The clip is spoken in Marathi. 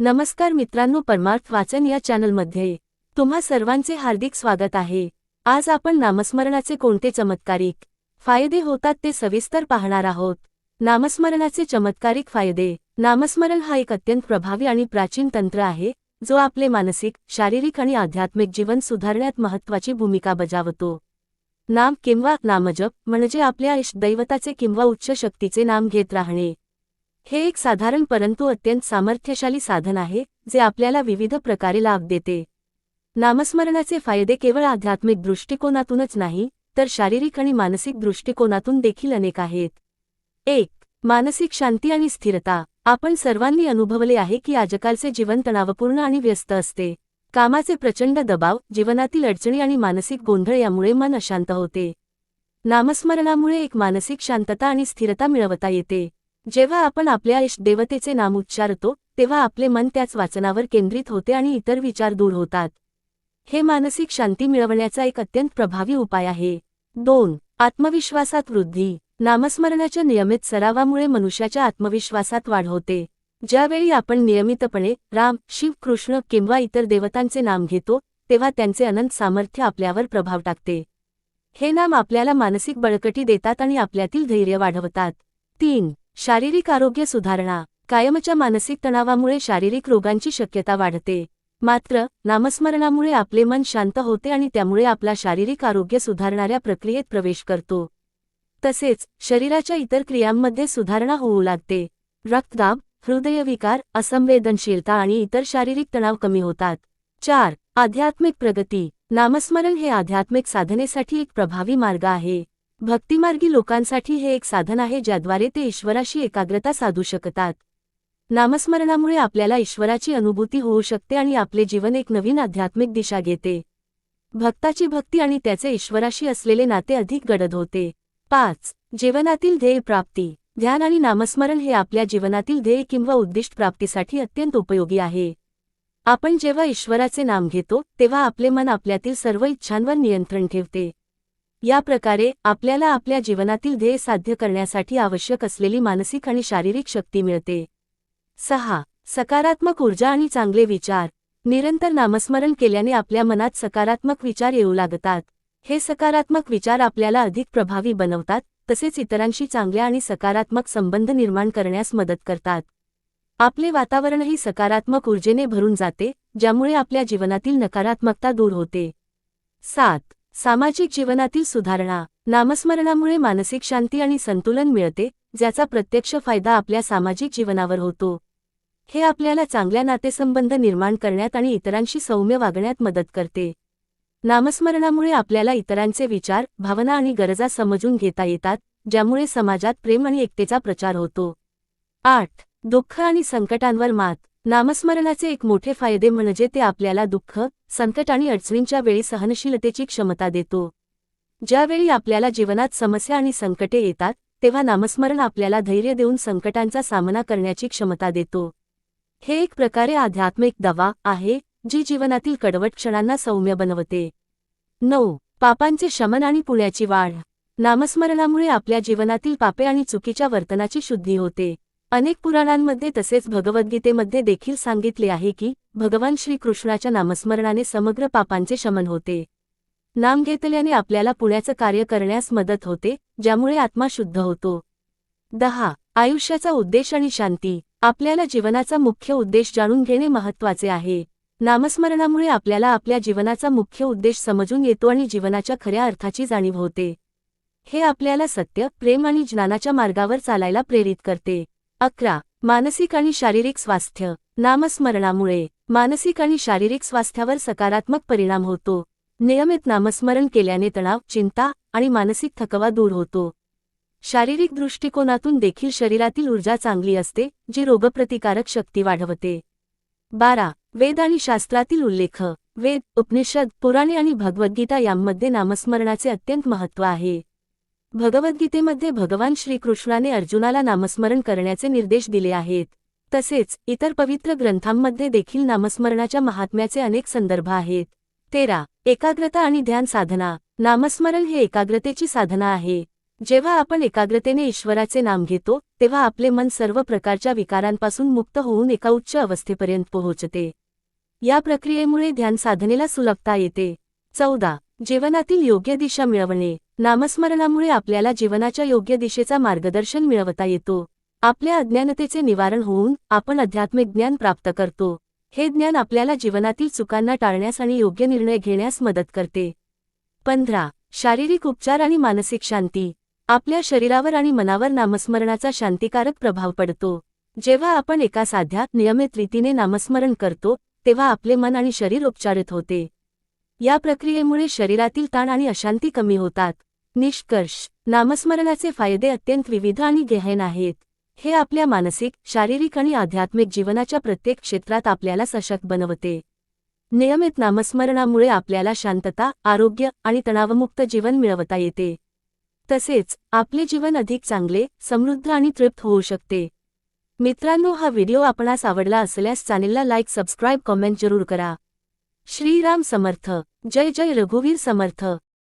नमस्कार मित्रांनो परमार्थ वाचन या चॅनलमध्ये तुम्हा सर्वांचे हार्दिक स्वागत आहे. आज आपण नामस्मरणाचे कोणते चमत्कारिक फायदे होतात ते सविस्तर पाहणार आहोत. नामस्मरणाचे चमत्कारिक फायदे. नामस्मरण हा एक अत्यंत प्रभावी आणि प्राचीन तंत्र आहे जो आपले मानसिक शारीरिक आणि आध्यात्मिक जीवन सुधारण्यात महत्त्वाची भूमिका बजावतो. नाम किंवा नामजप म्हणजे आपल्या इष्टदैवताचे किंवा उच्च शक्तीचे नाम घेत राहणे. हे एक साधारण परंतु अत्यंत सामर्थ्यशाली साधन आहे जे आपल्याला विविध प्रकारे लाभ देते. नामस्मरणाचे फायदे केवळ आध्यात्मिक दृष्टिकोनातूनच नाही तर शारीरिक आणि मानसिक दृष्टिकोनातून देखील अनेक आहेत. एक मानसिक शांती आणि स्थिरता. आपण सर्वांनी अनुभवले आहे की आजकालचे जीवन तणावपूर्ण आणि व्यस्त असते. कामाचे प्रचंड दबाव जीवनातील अडचणी आणि मानसिक गोंधळ यामुळे मन अशांत होते. नामस्मरणामुळे एक मानसिक शांतता आणि स्थिरता मिळवता येते. जेव्हा आपण आपल्या इष्टदेवतेचे नाम उच्चारतो तेव्हा आपले मन त्याच वाचनावर केंद्रित होते आणि इतर विचार दूर होतात. हे मानसिक शांती मिळवण्याचा एक अत्यंत प्रभावी उपाय आहे. दोन आत्मविश्वासात वृद्धी. नामस्मरणाच्या नियमित सरावामुळे मनुष्याच्या आत्मविश्वासात वाढ होते. ज्यावेळी आपण नियमितपणे राम शिव कृष्ण किंवा इतर देवतांचे नाम घेतो तेव्हा त्यांचे अनंत सामर्थ्य आपल्यावर प्रभाव टाकते. हे नाम आपल्याला मानसिक बळकटी देतात आणि आपल्यातील धैर्य वाढवतात. तीन शारीरिक आरोग्य सुधारणा कायमच्या मानसिक तणावामुळे शारीरिक रोगांची शक्यता वाढते. मात्र नामस्मरणामुळे आपले मन शांत होते आणि त्यामुळे आपला शारीरिक आरोग्य सुधारणाऱ्या प्रक्रियेत प्रवेश करतो. तसेच शरीराच्या इतर क्रियांमध्ये सुधारणा होऊ लागते. रक्तदाब हृदयविकार असंवेदनशीलता आणि इतर शारीरिक तणाव कमी होतात. चार आध्यात्मिक प्रगती. नामस्मरण हे आध्यात्मिक साधनेसाठी एक प्रभावी मार्ग आहे. भक्तिमार्गी लोकांसाठी हे एक साधन आहे ज्याद्वारे ते ईश्वराशी एकाग्रता साधू शकतात. नामस्मरणामुळे आपल्याला ईश्वराची अनुभूती होऊ शकते आणि आपले जीवन एक नवीन आध्यात्मिक दिशा घेते. भक्ताची भक्ती आणि त्याचे ईश्वराशी असलेले नाते अधिक गडद होते. पाच. जीवनातील ध्येय प्राप्ती. ध्यान आणि नामस्मरण हे आपल्या जीवनातील ध्येय किंवा उद्दिष्ट प्राप्तीसाठी अत्यंत उपयोगी आहे. आपण जेव्हा ईश्वराचे नाम घेतो तेव्हा आपले मन आपल्यातील सर्व इच्छांवर नियंत्रण ठेवते. या प्रकारे आपल्याला आपल्या जीवनातील ध्येय साध्य करण्यासाठी आवश्यक असलेली मानसिक आणि शारीरिक शक्ती मिळते. सहा. सकारात्मक ऊर्जा आणि चांगले विचार. निरंतर नामस्मरण केल्याने आपल्या मनात सकारात्मक विचार येऊ लागतात. हे सकारात्मक विचार आपल्याला अधिक प्रभावी बनवतात तसेच इतरांशी चांगल्या आणि सकारात्मक संबंध निर्माण करण्यास मदत करतात. आपले वातावरणही सकारात्मक ऊर्जेने भरून जाते ज्यामुळे आपल्या जीवनातील नकारात्मकता दूर होते. सात. सामाजिक जीवनातील सुधारणा नामस्मरणामुळे मानसिक शांती आणि संतुलन मिळते ज्याचा प्रत्यक्ष फायदा आपल्या सामाजिक जीवनावर होतो. हे आपल्याला चांगल्या नातेसंबंध निर्माण करण्यात आणि इतरांशी सौम्य वागण्यात मदत करते. नामस्मरणामुळे आपल्याला इतरांचे विचार भावना आणि गरजा समजून घेता येतात ज्यामुळे समाजात प्रेम आणि एकतेचा प्रचार होतो. आठ. दुःख आणि संकटांवर मात. नामस्मरणाचे एक मोठे फायदे म्हणजे ते आपल्याला दुःख संकट आणि अडचणींच्या वेळी सहनशीलतेची क्षमता देतो. ज्यावेळी आपल्याला जीवनात समस्या आणि संकटे येतात तेव्हा नामस्मरण आपल्याला धैर्य देऊन संकटांचा सामना करण्याची क्षमता देतो. हे एक प्रकारे आध्यात्मिक दवा आहे जी जीवनातील कडवट क्षणांना सौम्य बनवते. नऊ. पापांचे शमन आणि पुण्याची वाढ. नामस्मरणामुळे आपल्या जीवनातील पापे आणि चुकीच्या वर्तनाची शुद्धी होते. अनेक पुराणांमध्ये तसेच भगवद्गीतेमध्ये देखील सांगितले आहे की भगवान श्रीकृष्णाच्या नामस्मरणाने समग्र पापांचे शमन होते. नाम घेतल्याने आपल्याला पुण्याचं कार्य करण्यास मदत होते ज्यामुळे आत्मा शुद्ध होतो. दहा. आयुष्याचा उद्देश आणि शांती. आपल्याला जीवनाचा मुख्य उद्देश जाणून घेणे महत्त्वाचे आहे. नामस्मरणामुळे आपल्याला आपल्या जीवनाचा मुख्य उद्देश समजून येतो आणि जीवनाच्या खऱ्या अर्थाची जाणीव होते. हे आपल्याला सत्य प्रेम आणि ज्ञानाच्या मार्गावर चालायला प्रेरित करते. अकरा. मानसिक आणि शारीरिक स्वास्थ्य. नामस्मरणामुळे मानसिक आणि शारीरिक स्वास्थ्यावर सकारात्मक परिणाम होतो. नियमित नामस्मरण केल्याने तणाव चिंता आणि मानसिक थकवा दूर होतो. शारीरिक दृष्टिकोनातून देखील शरीरातील ऊर्जा चांगली असते जी रोगप्रतिकारक शक्ती वाढवते. बारा. वेद आणि शास्त्रातील उल्लेख. वेद उपनिषद पुराणे आणि भगवद्गीता यांमध्ये नामस्मरणाचे अत्यंत महत्त्व आहे. भगवद्गीतेमध्ये भगवान श्रीकृष्णाने अर्जुनाला नामस्मरण करण्याचे निर्देश दिले आहेत. तसेच इतर पवित्र ग्रंथांमध्ये देखील नामस्मरणाच्या महात्म्याचे अनेक संदर्भ आहेत. तेरा. एकाग्रता आणि ध्यान साधना. नामस्मरण हे एकाग्रतेची साधना आहे. जेव्हा आपण एकाग्रतेने ईश्वराचे नाम घेतो तेव्हा आपले मन सर्व प्रकारच्या विकारांपासून मुक्त होऊन एका उच्च अवस्थेपर्यंत पोहोचते. या प्रक्रियेमुळे ध्यान साधनेला सुलभता येते. चौदा. जीवनातील योग्य दिशा मिळवणे. नामस्मरणामुळे आपल्याला जीवनाच्या योग्य दिशेचा मार्गदर्शन मिळवता येतो. आपल्या अज्ञानतेचे निवारण होऊन आपण आध्यात्मिक ज्ञान प्राप्त करतो. हे ज्ञान आपल्याला जीवनातील चुकांना टाळण्यास आणि योग्य निर्णय घेण्यास मदत करते. पंधरा. शारीरिक उपचार आणि मानसिक शांती. आपल्या शरीरावर आणि मनावर नामस्मरणाचा शांतिकारक प्रभाव पडतो. जेव्हा आपण एका साध्या नियमित रीतीने नामस्मरण करतो तेव्हा आपले मन आणि शरीर उपचारित होते. या प्रक्रियेमुळे शरीरातील ताण आणि अशांती कमी होतात. निष्कर्ष नामस्मरणाचे फायदे अत्यंत विविध आणि गहन आहेत. हे आपल्या मानसिक शारीरिक आणि आध्यात्मिक जीवनाच्या प्रत्येक क्षेत्रात आपल्याला सशक्त बनवते. नियमित नामस्मरणामुळे आपल्याला शांतता आरोग्य आणि तणावमुक्त जीवन मिळवता येते. तसेच आपले जीवन अधिक चांगले समृद्ध आणि तृप्त होऊ शकते. मित्रांनो हा व्हिडिओ आपणास आवडला असल्यास चॅनेलला लाईक सबस्क्राईब कॉमेंट जरूर करा. श्रीराम समर्थ जय जय रघुवीर समर्थ.